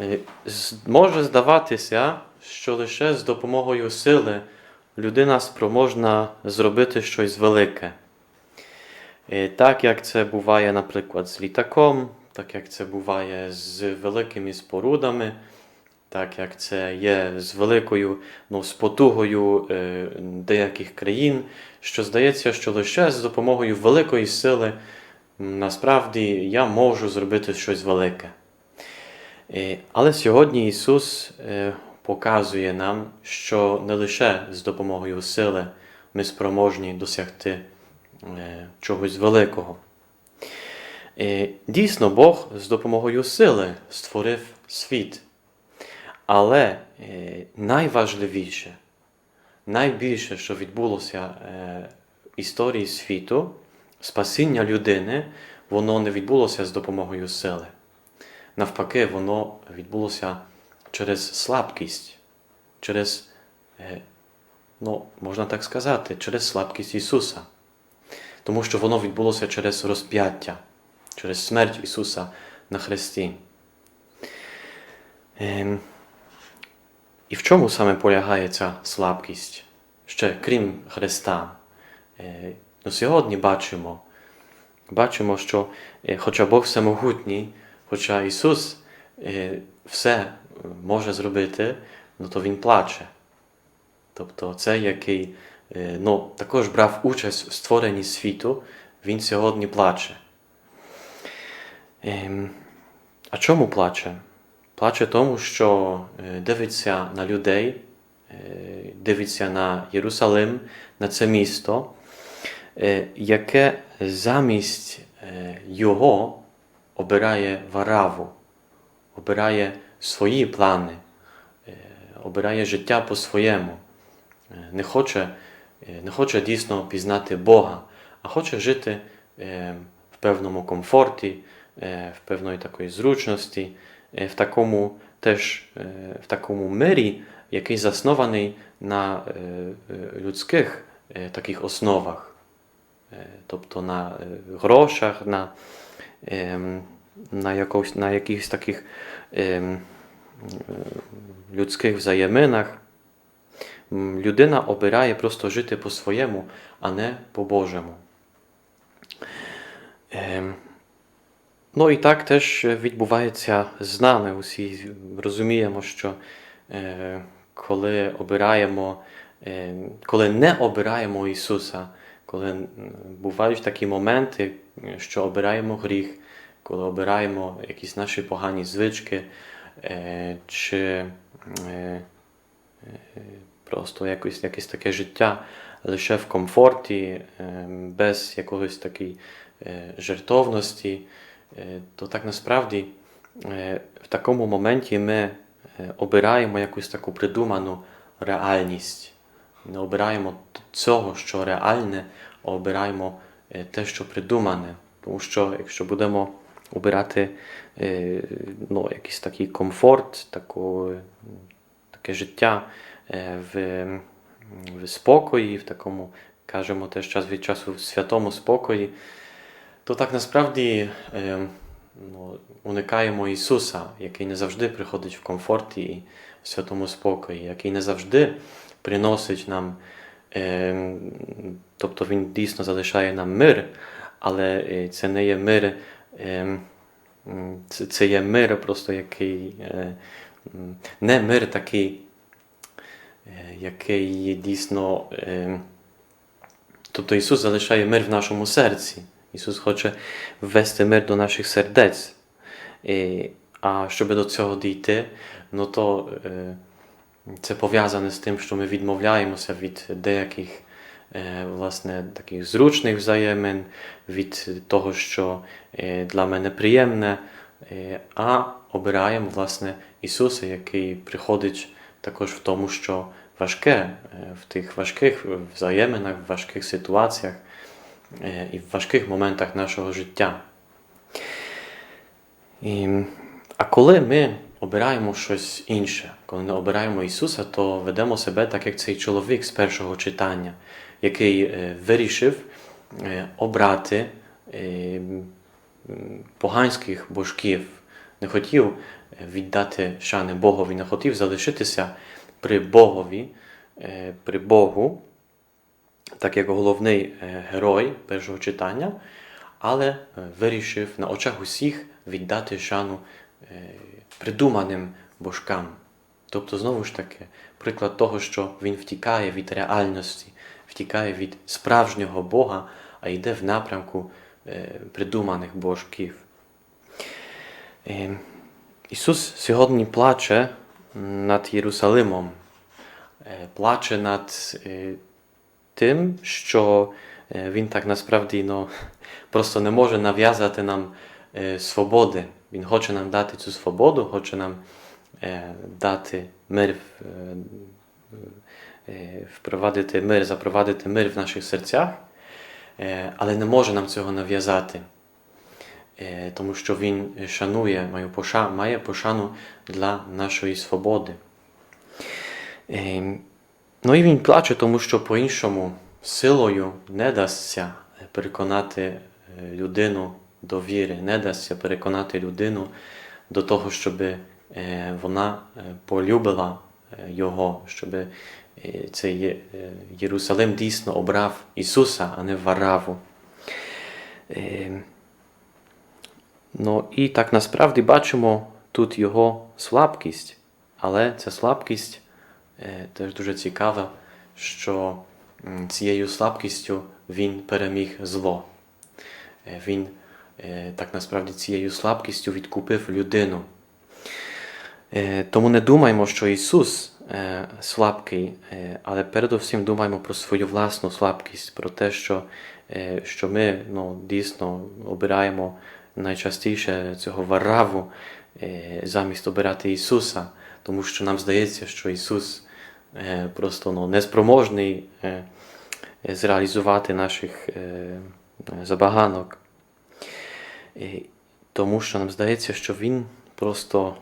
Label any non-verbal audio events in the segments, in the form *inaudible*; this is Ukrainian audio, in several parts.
Е, Може здаватися, що лише з допомогою сили людина спроможна зробити щось велике. Е, Так як це буває, наприклад, з літаком, так як це буває з великими спорудами, так як це є з великою ну, з потугою е, деяких країн, що здається, що лише з допомогою великої сили насправді я можу зробити щось велике. Е, Але сьогодні Ісус е, показує нам, що не лише з допомогою сили ми спроможні досягти е, чогось великого. Дійсно, Бог з допомогою сили створив світ. Але найважливіше, найбільше, що відбулося в історії світу, спасіння людини, воно не відбулося з допомогою сили. Навпаки, воно відбулося через слабкість, через, е, ну, можна так сказати, через слабкість Ісуса. Тому що воно відбулося через розп'яття, через смерть Ісуса на Христі. Ем, і в чому саме полягає ця слабкість? Ще крім Христа. Е, ну, сьогодні бачимо, бачимо, що е, хоча Бог всемогутній, хоча Ісус е, все може зробити, ну то Він плаче. Тобто цей, який е, ну, також брав участь в створенні світу, Він сьогодні плаче. Ем, а чому плаче? Плаче тому, що е, дивиться на людей, дивиться на Єрусалим, на це місто, яке замість його обирає вараву, обирає свої плани, е, обирає життя по-своєму, Е, не хоче, е, не хоче дійсно пізнати Бога, а хоче жити в певному комфорті, в певної такої зручності, в такому теж в такому мирі, який заснований на людських таких основах, тобто на грошах, на, на якихось таких ем, е, людських взаєминах. Людина обирає просто жити по-своєму, а не по-божому. Ем, Ну і так теж відбувається з нами. Усі розуміємо, що е, коли обираємо, е, коли не обираємо Ісуса, коли бувають такі моменти, що обираємо гріх, коли обираємо якісь наші погані звички, е, чи е, е, просто якось, якесь таке життя лише в комфорті, без якогось такої жертовності, то так насправді в такому моменті ми обираємо якусь таку придуману реальність. Не обираємо цього, що реальне, а обираємо те, що придумане. Тому що якщо будемо обирати ну, якийсь такий комфорт, таку, таке життя в, в спокої, в такому, кажемо теж час від часу в святому спокої, то так насправді ну, уникаємо Ісуса, який не завжди приходить в комфорті і в святому спокої, який не завжди приносить нам, тобто Він дійсно залишає нам мир, але це не є мир, це, це є мир просто який, е, не мир такий, е, який є дійсно. Е, Тобто Ісус залишає мир в нашому серці. Ісус хоче ввести мир до наших сердець. А щоб до цього дійти, ну то е, це пов'язане з тим, що ми відмовляємося від деяких власне, таких зручних взаємин, від того, що е, для мене приємне, е, а обираємо власне Ісуса, який приходить також в тому, що важке, е, в тих важких взаєминах, в важких ситуаціях е, і в важких моментах нашого життя. І, а коли ми обираємо щось інше, коли не обираємо Ісуса, то ведемо себе так, як цей чоловік з першого читання, який е, вирішив е, обрати е, поганських божків, не хотів віддати шани Богові, не хотів залишитися при Богові, при Богу, так як головний герой першого читання, але вирішив на очах усіх віддати шану придуманим божкам. Тобто, знову ж таки, приклад того, що він втікає від реальності, втікає від справжнього Бога, а йде в напрямку е, придуманих божків. Е, Ісус сьогодні плаче над Єрусалимом, Е, плаче над тим, що Він так насправді ну, *laughs* просто не може нав'язати нам свободи. Він хоче нам дати цю свободу, хоче нам дати мир, впровадити мир, запровадити мир в наших серцях, е, але не може нам цього нав'язати. Е, тому що він шанує, має, поша, має пошану для нашої свободи. Е, Ну і він плаче, тому що по-іншому силою не дасться переконати е, людину до віри, не дасться переконати людину до того, щоб е, вона е, полюбила е, його, щоб цей е, Єрусалим дійсно обрав Ісуса, а не Вараву. Е, Ну і так насправді бачимо тут його слабкість, але ця слабкість е, теж дуже цікава, що цією слабкістю він переміг зло. Він так насправді цією слабкістю відкупив людину. Тому не думаймо, що Ісус слабкий, е, але передусім думаємо про свою власну слабкість, про те, що, е, що ми ну, дійсно обираємо найчастіше цього вараву е, замість обирати Ісуса, тому що нам здається, що Ісус е, просто ну, неспроможний е, е, зреалізувати наших е, забаганок. Тому що нам здається, що він просто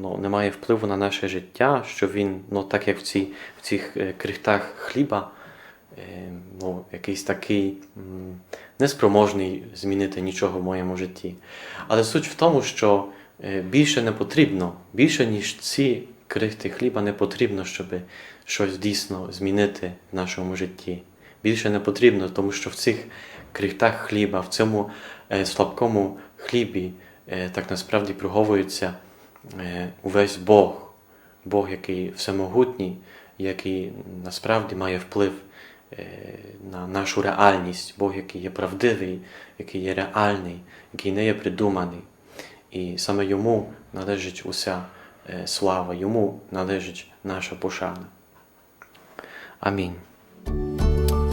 ну, не має впливу на наше життя, що він, ну, так як в, ці, в цих е, крихтах хліба, е, ну, якийсь такий неспроможний змінити нічого в моєму житті. Але суть в тому, що е, більше не потрібно, більше ніж ці крихти хліба не потрібно, щоб щось дійсно змінити в нашому житті. Більше не потрібно, тому що в цих крихтах хліба, в цьому слабкому хлібі так насправді проговується е, увесь Бог, Бог, який всемогутній, який насправді має вплив е, на нашу реальність, Бог, який є правдивий, який є реальний, який не є придуманий. І саме йому належить уся е, слава, йому належить наша пошана. Амінь.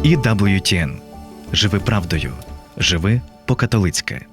І WTN. Живи правдою. Живи по-католицьки.